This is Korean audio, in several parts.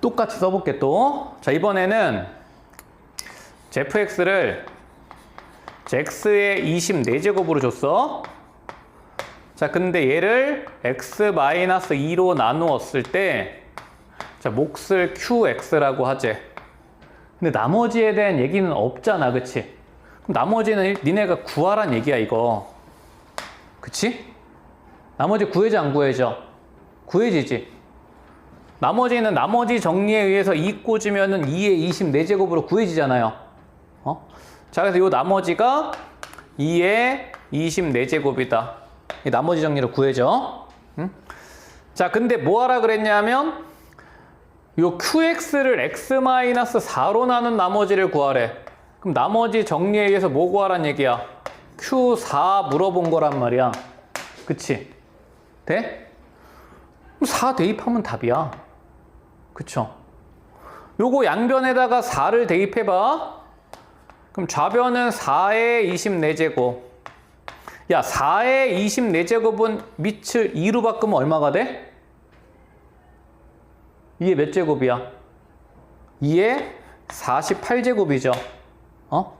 똑같이 써볼게 또. 자, 이번에는 fx를 x의 24제곱으로 줬어. 자, 근데 얘를 x-2로 나누었을 때, 자, 몫을 qx라고 하지. 근데 나머지에 대한 얘기는 없잖아, 그치? 그럼 나머지는 니네가 구하란 얘기야, 이거. 그치? 나머지 구해져, 안 구해져? 구해지지. 나머지는 나머지 정리에 의해서 2 꽂으면은 2의 24제곱으로 구해지잖아요. 어? 자, 그래서 이 나머지가 2의 24제곱이다. 이 나머지 정리로 구해져. 응? 자, 근데 뭐 하라 그랬냐면, 요 qx를 x-4로 나눈 나머지를 구하래. 그럼 나머지 정리에 의해서 뭐 구하란 얘기야? q4 물어본 거란 말이야. 그치? 돼? 그럼 4 대입하면 답이야. 그쵸? 요거 양변에다가 4를 대입해봐. 그럼 좌변은 4의 24제곱. 야, 4의 24제곱은 밑을 2로 바꾸면 얼마가 돼? 2의 몇 제곱이야? 2의 48제곱이죠. 어?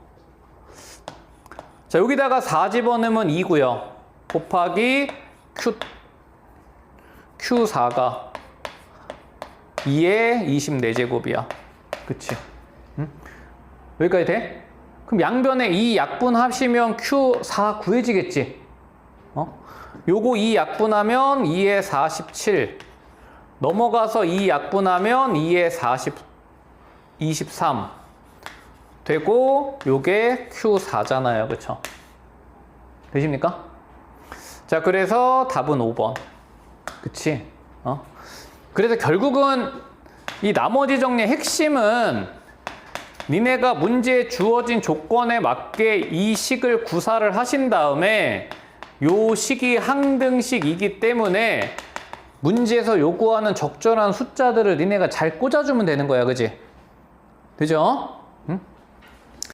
자, 여기다가 4 집어넣으면 2고요. 곱하기 Q, Q4가 2의 24제곱이야. 그치? 응? 여기까지 돼? 그럼 양변에 2 약분하시면 Q4 구해지겠지? 어? 요거 2 약분하면 2의 47. 넘어가서 2 약분하면 2의 40, 23. 되고, 요게 Q4잖아요. 그쵸? 되십니까? 자, 그래서 답은 5번. 그치? 어? 그래서 결국은 이 나머지 정리의 핵심은 니네가 문제에 주어진 조건에 맞게 이 식을 구사를 하신 다음에 요 식이 항등식이기 때문에 문제에서 요구하는 적절한 숫자들을 니네가 잘 꽂아주면 되는 거야, 그지? 되죠? 응?